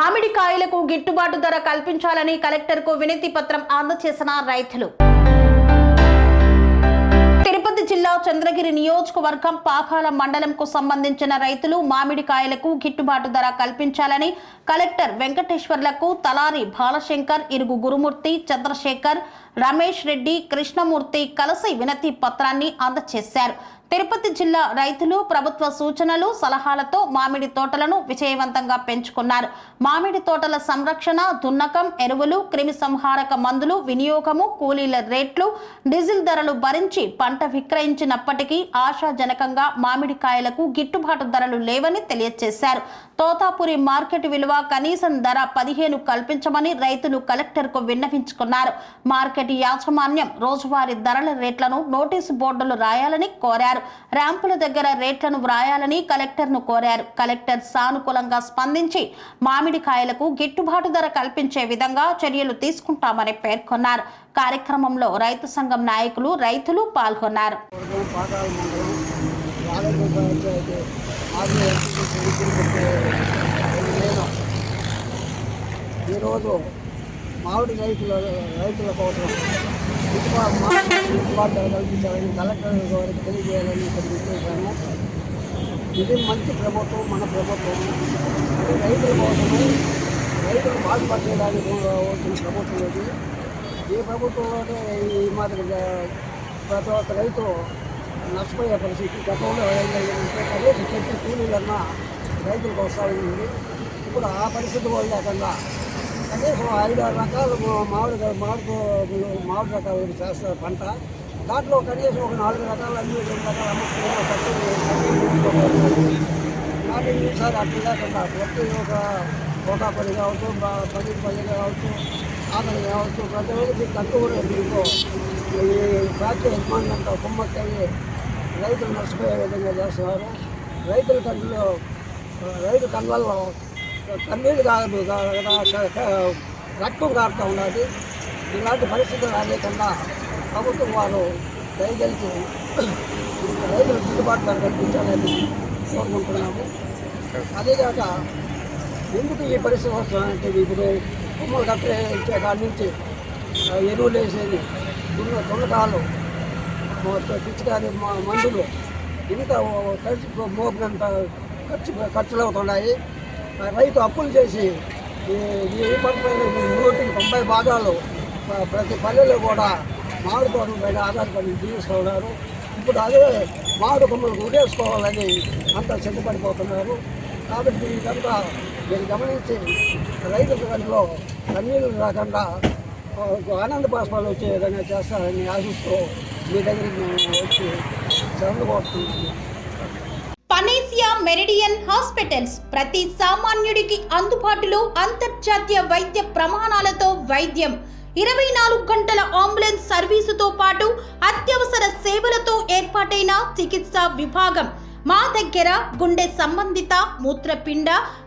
మామిడికాయలకు గిట్టుబాటు ధర కల్పించాలని కలెక్టర్కు వినతి పత్రం అందజేసిన రైతులు. తిరుపతి జిల్లా చంద్రగిరి నియోజకవర్గం పాకాల మండలంకు సంబంధించిన రైతులు మామిడికాయలకు గిట్టుబాటు ధర కల్పించాలని కలెక్టర్ వెంకటేశ్వర్లకు తలారి బాలశంకర్ ఇరుగు గురుమూర్తి చంద్రశేఖర్ రమేష్ రెడ్డి కృష్ణమూర్తి కలిసి వినతి పత్రాన్ని అందజేశారు తిరుపతి జిల్లా రైతులు ప్రభుత్వ సూచనలు సలహాలతో మామిడి తోటలను విజయవంతంగా పెంచుకున్నారు. మామిడి తోటల సంరక్షణ దున్నకం ఎరువులు క్రిమి సంహారక మందులు వినియోగము కూలీల రేట్లు డీజిల్ ధరలు భరించి పంట విక్రయించినప్పటికీ ఆశాజనకంగా మామిడికాయలకు గిట్టుబాటు ధరలు లేవని తెలియజేశారు. తోతాపురి మార్కెట్ విలువ కనీసం ధర పదిహేను కల్పించమని రైతులు కలెక్టర్కు విన్నవించుకున్నారు. మార్కెట్ యాజమాన్యం రోజువారీ ధరల రేట్లను నోటీసు బోర్డులు రాయాలని కోరారు. ర్యాంపుల దగ్గర రేట్లను వ్రాయాలని కలెక్టర్ను కోరారు. కలెక్టర్ సానుకూలంగా స్పందించి మామిడికాయలకు గిట్టుబాటు ధర కల్పించే విధంగా చర్యలు తీసుకుంటామని పేర్కొన్నారు. కార్యక్రమంలో రైతు సంఘం నాయకులు రైతులు పాల్గొన్నారు. నేను ఈరోజు మామిడి రైతుల రైతుల కోసం గిట్టుబాటు కల్పించాలని కలెక్టర్ గారికి తెలియజేయాలని ఇక్కడ వచ్చేసాను ఇది మంచి ప్రభుత్వం మన ప్రభుత్వం. రైతుల కోసమే రైతులు బాధపడేదానికి వచ్చిన ప్రభుత్వం ఇది. ఈ ప్రభుత్వంలోనే ఈ మాదిరిగా ప్రతి ఒక్క రైతు నష్టపోయే పరిస్థితి. గతంలో కనీసం చెట్టు కూలీలన్నా రైతులకు ఉంది. ఇప్పుడు ఆ పరిస్థితి కూడా లేకుండా కనీసం ఐదు ఆరు రకాలు మామిడి మామిడి మామిడి రకాలు చేస్తారు పంట. దాంట్లో కనీసం ఒక నాలుగు రకాలు అన్ని రెండు రకాలు అమ్ముకునే కానీ ఈసారి అట్లా లేకుండా ప్రతి ఒక తోటాపల్లి కావచ్చు పది పల్లి కావచ్చు ఆకలి కావచ్చు ప్రతి ఒక్కరికి తక్కువ రేటుతో ఈ ఫ్యాక్టరీ యజమానులంతా కుమ్మక్కయ్యి రైతులు నష్టపోయే విధంగా చేస్తున్నారు రైతుల కళ్ళలో రైతు కళ్ళల్లో కన్నీళ్ళు కాదు రక్తం కారుతూ ఉన్నది ఇలాంటి పరిస్థితులు రాలేకుండా ప్రభుత్వం వారు దయచేసి రైతులకు గిట్టుబాటు ధర కల్పించాలని కోరుకుంటున్నాము అదేకాక ఎందుకు ఈ పరిస్థితి వస్తుందంటే ఇప్పుడు కుమ్మలు కట్టే ఇచ్చే కాడి నుంచి ఎరువులు వేసేది దున్న దున్నకాలు పిచ్చికారి మందులు. ఇంత ఖర్చు మోపినంత ఖర్చు ఖర్చులు అవుతున్నాయి. రైతు అప్పులు చేసి ఈ పంటలు నూటికి తొంభై భాగాలు ప్రతి పల్లెలో కూడా మామిడి తోటల పైన ఆధారపడి జీవిస్తున్నారు ఇప్పుడు అదే మామిడి కొమ్మలు ఉడేసుకోవాలని అంతా సిద్ధపడిపోతున్నారు. కాబట్టి ఇదంతా మీరు గమనించి రైతు దాంట్లో కన్నీళ్ళు రాకుండా ఆనంద బాష్పాలు వచ్చే విధంగా చేస్తారని ఆశిస్తూ మీ దగ్గరికి మేము వచ్చి చదువు కోరుతున్నాము. పనేసియా మెరిడియన్ హాస్పిటల్స్ ప్రతి సామాన్యుడికి అందుబాటులో అంతర్జాతీయ వైద్య ప్రమాణాలతో వైద్యం. ఇరవై నాలుగు గంటల అంబులెన్స్ సర్వీసుతో పాటు అత్యవసర సేవలతో ఏర్పాటైన చికిత్సా విభాగం. మా దగ్గర గుండె సంబంధిత మూత్రపిండ